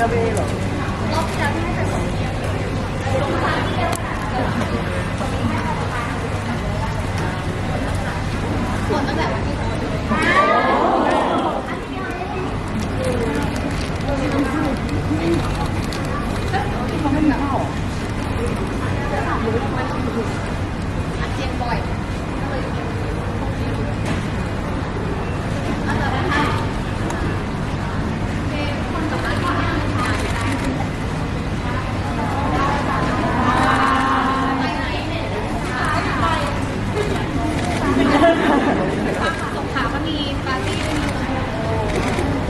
那边一楼。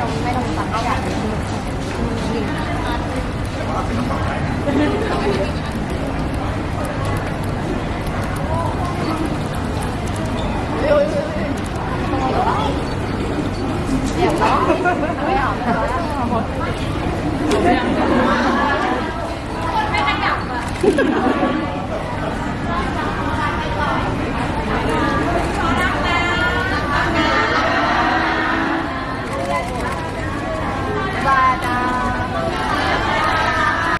ต้องไม่ต้องสั่งขนาดนี้